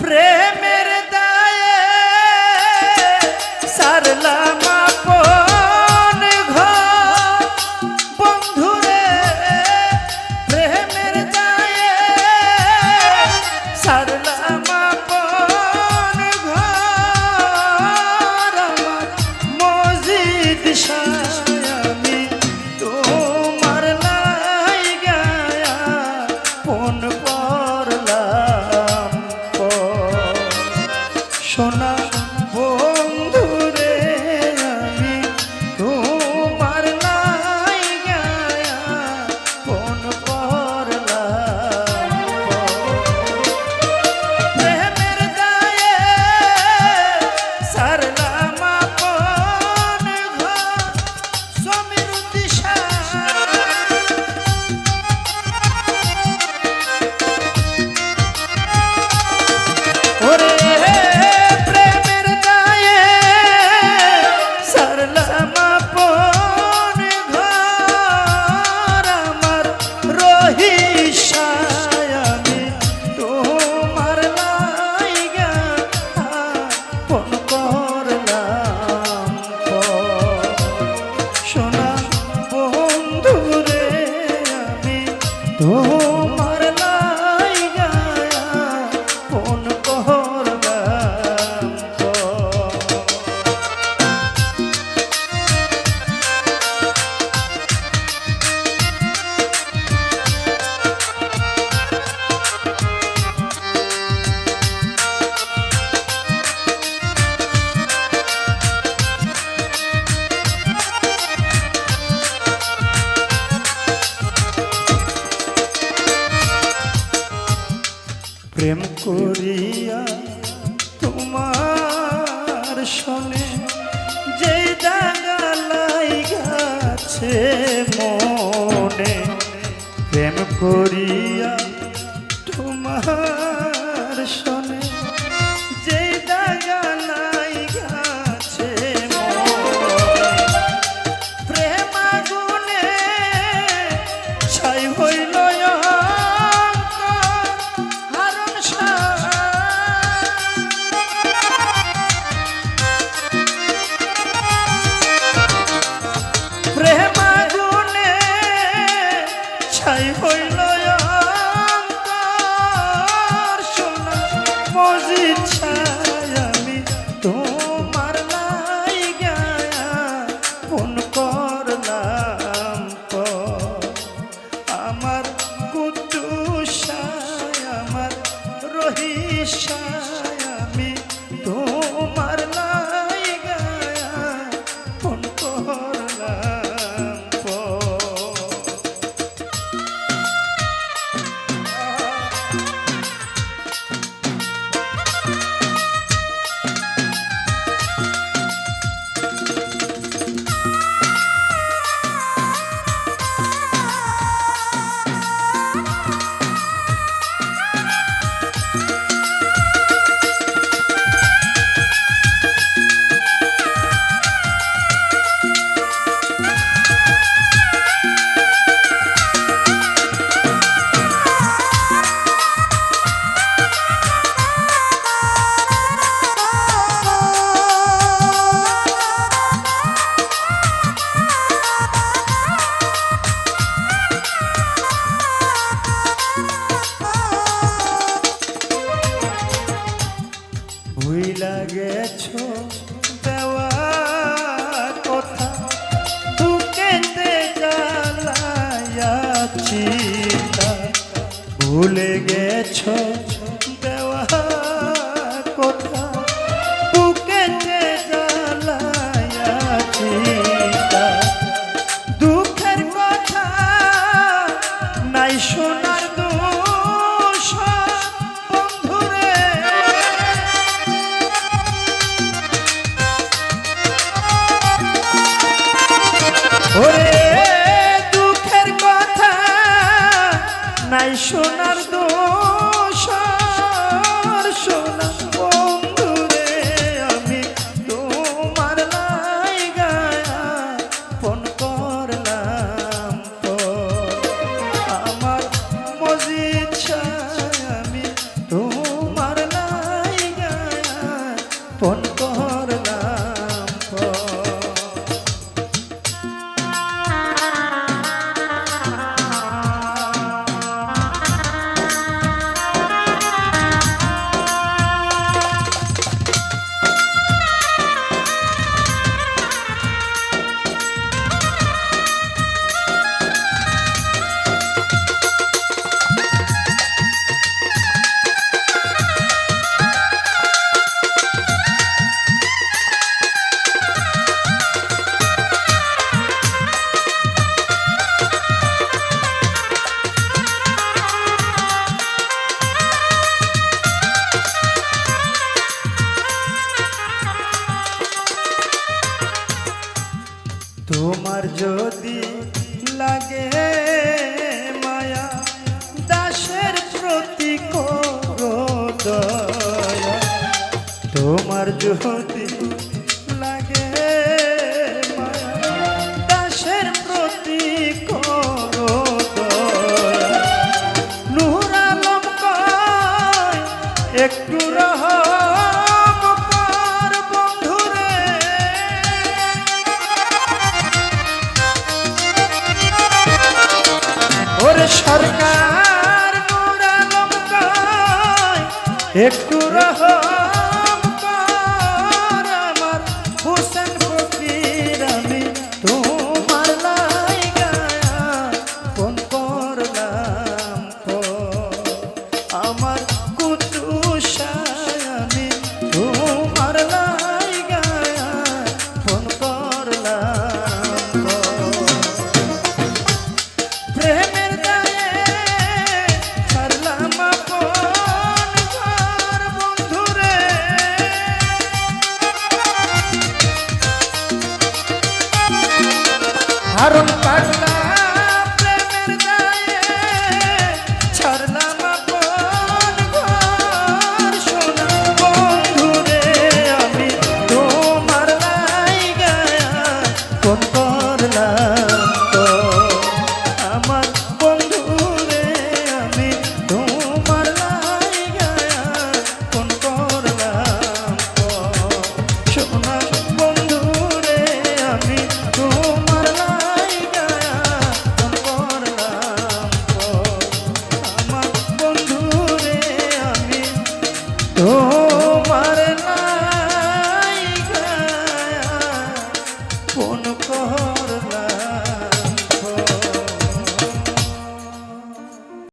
প্রেমের দায়ে সারলাম আপন ঘর। বন্ধুরে, প্রেমের দায়ে সারলাম আপন ঘর। আমার মসজিদ আমি তোমার লাইগা পন প্রেম করিয়া তোমার শোনে যে দাগালাই গাছে মনে প্রেম করিয়া তোমার শোনে গেছো দেওয়া কথা। দুকেতে জ্বালায়া চিতা ভুলে গেছো সোনার দোষ সোনা যদি লাগে দাসের প্রতি করো একটু ওরে সরকার একটু রহম আমার